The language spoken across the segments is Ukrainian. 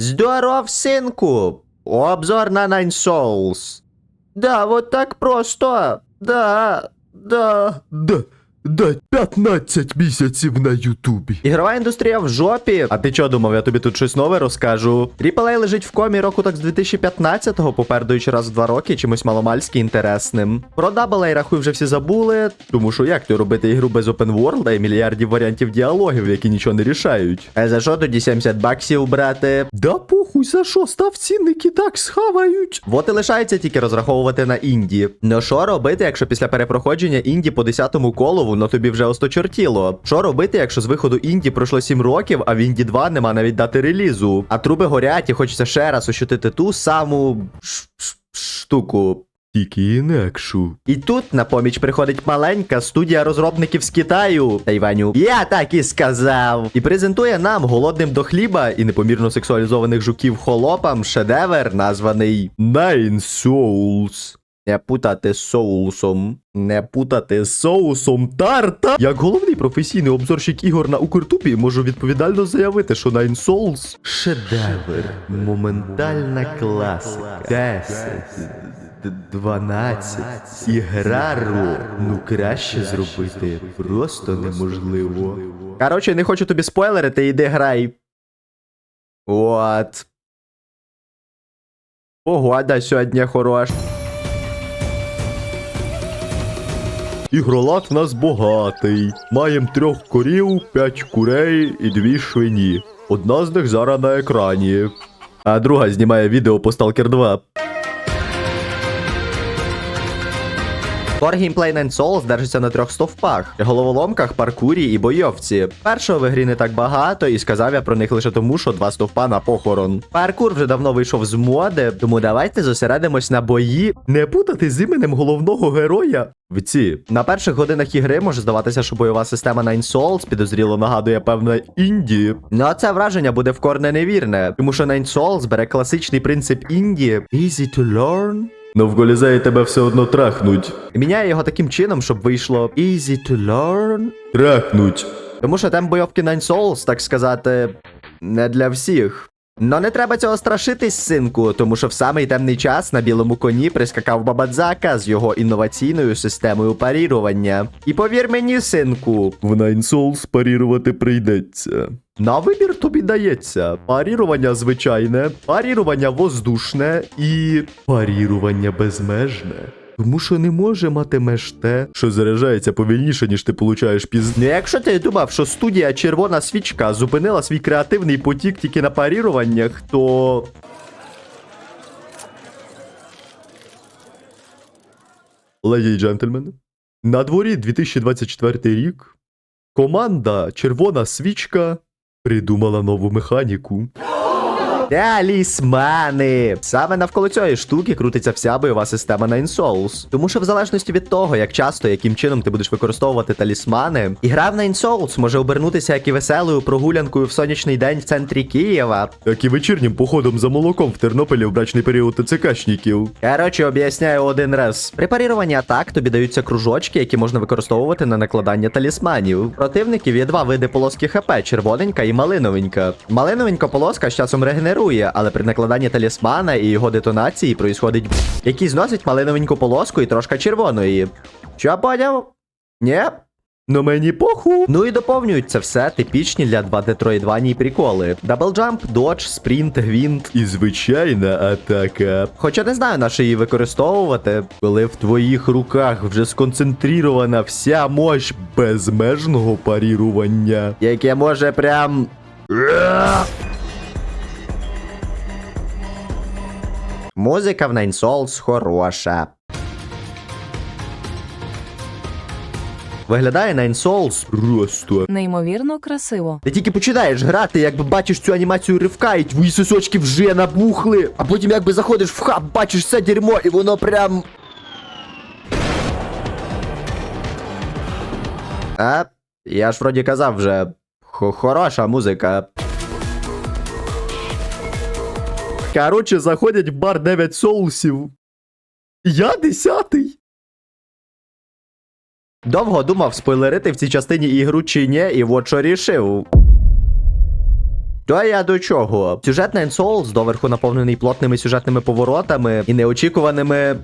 Здоров, синку! Обзор на Nine Souls. Да, вот так просто. Да, да. Да, да, 15 місяців на Ютубі. Ігрова індустрія в жопі. А ти чо думав, я тобі тут щось нове розкажу? Ріплей лежить в комі року так з 2015-го, попередуючи раз в два роки чимось маломальськи інтересним. Про Double рахуй вже всі забули, тому що як то робити ігру без open world і мільярдів варіантів діалогів, які нічого не рішають. А за що тоді 70 баксів брати? Да похуй за що, став цінники так схавають. Вот і лишається тільки розраховувати на інді. Ну що робити, якщо після перепроходження інді по 10-му колу воно тобі вже осточертіло? Що робити, якщо з виходу інді пройшло 7 років, а в інді 2 нема навіть дати релізу? А труби горять і хочеться ще раз ощутити ту саму штуку. Тільки інакшу. І тут на поміч приходить маленька студія розробників з Китаю. Тайваню. Я так і сказав. І презентує нам голодним до хліба і непомірно сексуалізованих жуків холопам шедевр, названий Nine Souls. Не путати з соусом. Не путати з соусом тарта. Як головний професійний обзорщик ігор на Укртупі можу відповідально заявити, що Nine Souls Шедевр. Моментальна класика. 10. 12. Ігра ру. Ну краще зробити просто неможливо. Короче, не хочу тобі спойлерити, іди грай. От. Погода сьогодні хороша. Ігролад в нас багатий. Маємо трьох корів, п'ять курей і дві швині. Одна з них зараз на екрані. А друга знімає відео по Stalker 2. Core Gameplay Nine Souls держиться на трьох стовпах: головоломках, паркурі і бойовці. Першого в грі не так багато, і сказав я про них лише тому, що два стовпа на похорон. Паркур вже давно вийшов з моди, тому давайте зосередимось на бої. Не путати з іменем головного героя. В ці на перших годинах ігри може здаватися, що бойова система Nine Souls підозріло нагадує певне інді. Ну а це враження буде вкорне невірне, тому що Nine Souls бере класичний принцип інді Easy to learn. Но в Голізеї тебе все одно трахнуть. Міняє його таким чином, щоб вийшло Easy to learn. Трахнуть. Тому що тем бойовки Nine Souls, так сказати, не для всіх. Но не треба цього страшитись, синку, тому що в самий темний час на білому коні прискакав Бабадзака з його інноваційною системою парірування. І повір мені, синку, В Nine Souls парірувати прийдеться. на вибір тобі дається парірування звичайне, парірування воздушне і парірування безмежне. Тому що не може мати меж те, що заряджається повільніше, ніж ти получаєш піз... Ну, якщо ти думав, що студія Червона свічка зупинила свій креативний потік тільки на паріруваннях, то. Леді й джентльмени. На дворі 2024 рік команда Червона свічка придумала нову механіку. Талісмани! Саме навколо цієї штуки крутиться вся бойова система Nine Souls. Тому що в залежності від того, як часто, яким чином ти будеш використовувати талісмани, ігра в Nine Souls може обернутися як і веселою прогулянкою в сонячний день в центрі Києва. Як і вечірнім походом за молоком в Тернополі в брачний період ТЦКшників. Коротше, об'ясняю один раз. При паріруванні атак тобі даються кружочки, які можна використовувати на накладання талісманів. Противників є два види полоски ХП: червоненька і малиновенька. Малиновенька полоска з часом регенерує, але при накладанні талісмана і його детонації происходить б**, який зносить малиновеньку полоску і трошка червоної. Що поняв? Ні? Но мені поху. Ну і доповнюють це все типічні для 2D Троїдваній приколи. Даблджамп, додж, спринт, гвінт. І звичайна атака. Хоча не знаю, на що її використовувати. Коли в твоїх руках вже сконцентрірована вся мощь безмежного парірування. яке може прям. Музика в Nine Souls хороша. Виглядає Nine Souls. Просто. Неймовірно красиво. Ти тільки починаєш грати, якби бачиш цю анімацію ривка, і твої сосочки вже набухли. А потім якби заходиш в хаб, бачиш це дерьмо, і воно прям. А, я ж вроді казав вже. Хороша музика. Короче, заходять в бар 9 соусів. Я десятий. Довго думав, спойлерити в цій частині ігру чи ні, і от що рішив. То я до чого? Сюжет Nine Souls доверху наповнений плотними сюжетними поворотами і неочікуваними.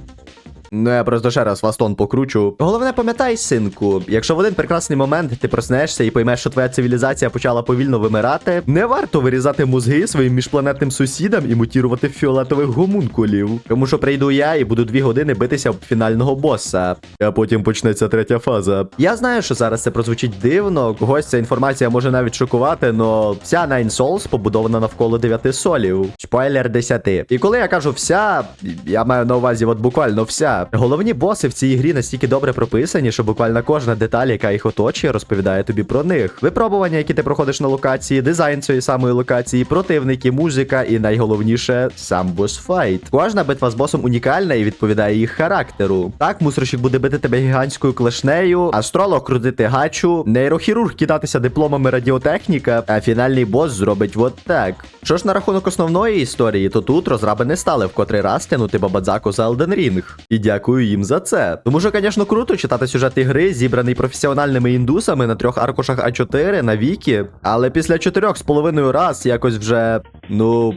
Ну, я просто ще раз фастон покручу. Головне, пам'ятай, синку, якщо в один прекрасний момент ти проснешся і поймеш, що твоя цивілізація почала повільно вимирати, не варто вирізати мозги своїм міжпланетним сусідам і мутірувати фіолетових гомункулів. Тому що прийду я і буду дві години битися об фінального боса. А потім почнеться третя фаза. Я знаю, що зараз це прозвучить дивно, когось ця інформація може навіть шокувати, но вся Nine Souls побудована навколо 9 солів. Спойлер 10. І коли я кажу вся, я маю на увазі от буквально вся. Головні боси в цій грі настільки добре прописані, що буквально кожна деталь, яка їх оточує, розповідає тобі про них. Випробування, які ти проходиш на локації, дизайн цієї самої локації, противники, музика і найголовніше сам босфайт. Кожна битва з босом унікальна і відповідає їх характеру. Так, мусорщик буде бити тебе гігантською клешнею, астролог крутити гачу, нейрохірург кидатися дипломами радіотехніка, а фінальний бос зробить от так. Що ж на рахунок основної історії, то тут розраби не стали в котрий раз тянути бабадзаку за Elden Ring. Дякую їм за це. Тому що, звісно, круто читати сюжет ігри, зібраний професіональними індусами на трьох аркушах А4 на вікі, але після чотирьох з половиною раз якось вже, ну.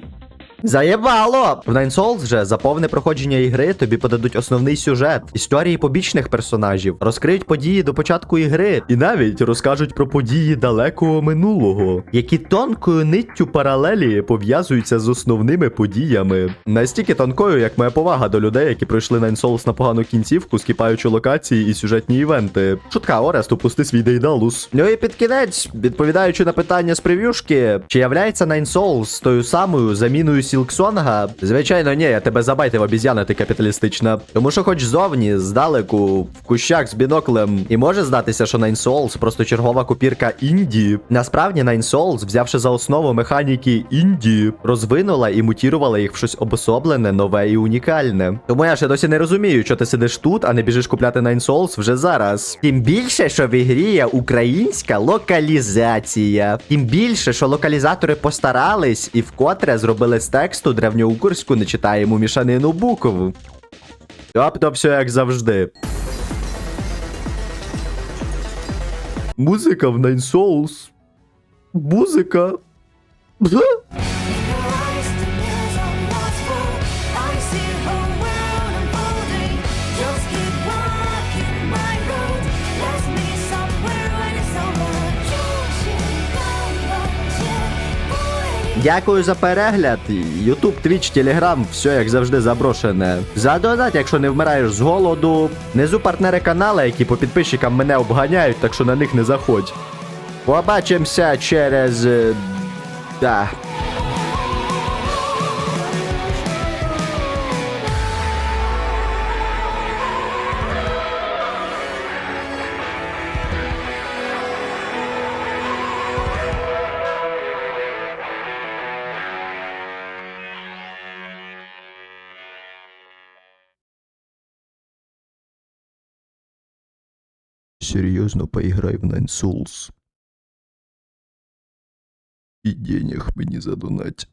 Заєбало! В Nine Souls вже за повне проходження ігри тобі подадуть основний сюжет, історії побічних персонажів, розкриють події до початку ігри, І навіть розкажуть про події далекого минулого, які тонкою ниттю паралелі пов'язуються з основними подіями. настільки тонкою, як моя повага до людей, які пройшли Nine Souls на погану кінцівку, скіпаючи локації і сюжетні івенти. Шутка, Орест, упусти свій дейдалус. Ну і під кінець, відповідаючи на питання з прев'юшки, чи являється Nine Souls тою самою заміною Сілксонга? Звичайно, ні, я тебе забайтив, обіз'яна ти капіталістична. Тому що хоч зовні, здалеку, в кущах з біноклем, і може здатися, що Nine Souls просто чергова купірка інді. Насправді Nine Souls, взявши за основу механіки інді, розвинула і мутірувала їх в щось обособлене, нове і унікальне. Тому я ще досі не розумію, що ти сидиш тут, а не біжиш купляти Nine Souls вже зараз. Тим більше, що в ігрі є українська локалізація. Тим більше, що локалізатори постарались і вкотре зробили з тексту древньоукурську не читаємо мішанину букв. Тобто все як завжди. Музика в Nine Souls. Музика. Дякую за перегляд. Ютуб, Твіч, Телеграм, все як завжди заброшене. За донат, якщо не вмираєш з голоду. Внизу партнери канала, які по підписчикам мене обганяють, так що на них не заходь. Побачимося через. е, Да. Серьезно поиграй в Nine Souls. И денег мне задонать.